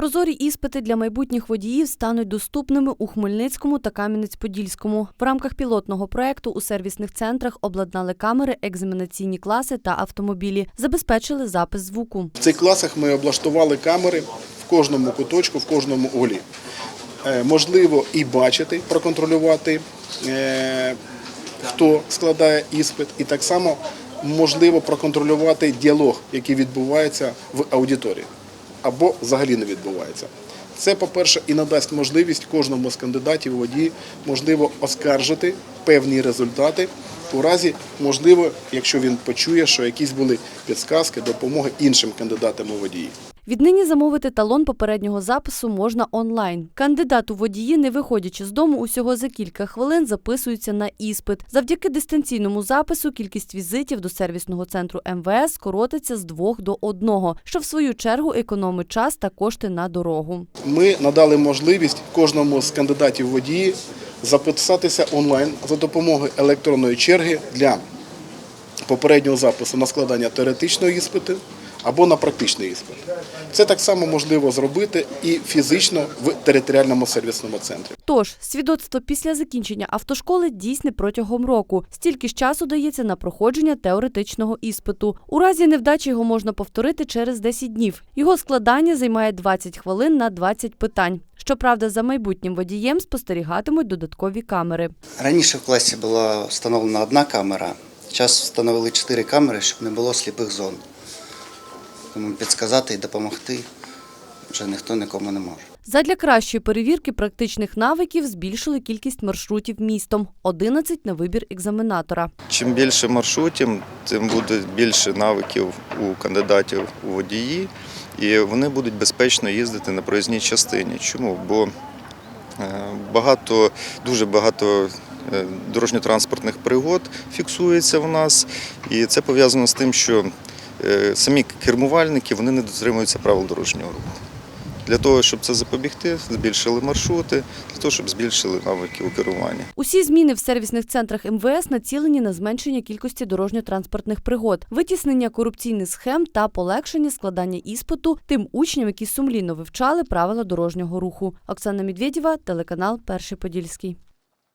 Прозорі іспити для майбутніх водіїв стануть доступними у Хмельницькому та Кам'янець-Подільському. В рамках пілотного проекту у сервісних центрах обладнали камери, екзаменаційні класи та автомобілі, забезпечили запис звуку. В цих класах ми облаштували камери в кожному куточку, в кожному углі. Е, Можливо і бачити, проконтролювати, е, хто складає іспит, і так само можливо проконтролювати діалог, який відбувається в аудиторії або взагалі не відбувається. Це, по-перше, і надасть можливість кожному з кандидатів водії можливо оскаржити певні результати у разі, можливо, якщо він почує, що якісь були підсказки, допомоги іншим кандидатам у водії. Віднині замовити талон попереднього запису можна онлайн. Кандидат у водії, не виходячи з дому, усього за кілька хвилин записується на іспит. Завдяки дистанційному запису кількість візитів до сервісного центру МВС скоротиться з двох до одного, що в свою чергу економить час та кошти на дорогу. Ми надали можливість кожному з кандидатів водії записатися онлайн за допомогою електронної черги для попереднього запису на складання теоретичного іспиту або на практичний іспит. Це так само можливо зробити і фізично в територіальному сервісному центрі. Тож, свідоцтво після закінчення автошколи дійсне протягом року. Стільки ж часу дається на проходження теоретичного іспиту. У разі невдачі його можна повторити через 10 днів. Його складання займає 20 хвилин на 20 питань. Щоправда, за майбутнім водієм спостерігатимуть додаткові камери. Раніше в класі була встановлена одна камера. Зараз встановили чотири камери, щоб не було сліпих зон. Тому підказати і допомогти вже ніхто нікому не може. Задля кращої перевірки практичних навиків збільшили кількість маршрутів містом 11 на вибір екзаменатора. Чим більше маршрутів, тим буде більше навиків у кандидатів у водії, і вони будуть безпечно їздити на проїзній частині. Чому? Бо е, багато, дуже багато е, дорожньо-транспортних пригод фіксується в нас, і це пов'язано з тим, що самі кермувальники вони не дотримуються правил дорожнього руху. Для того, щоб це запобігти, збільшили маршрути, для того, щоб збільшили навики у керуванні. Усі зміни в сервісних центрах МВС націлені на зменшення кількості дорожньо-транспортних пригод, витіснення корупційних схем та полегшення складання іспиту тим учням, які сумлінно вивчали правила дорожнього руху. Оксана Медведєва, телеканал Перший Подільський.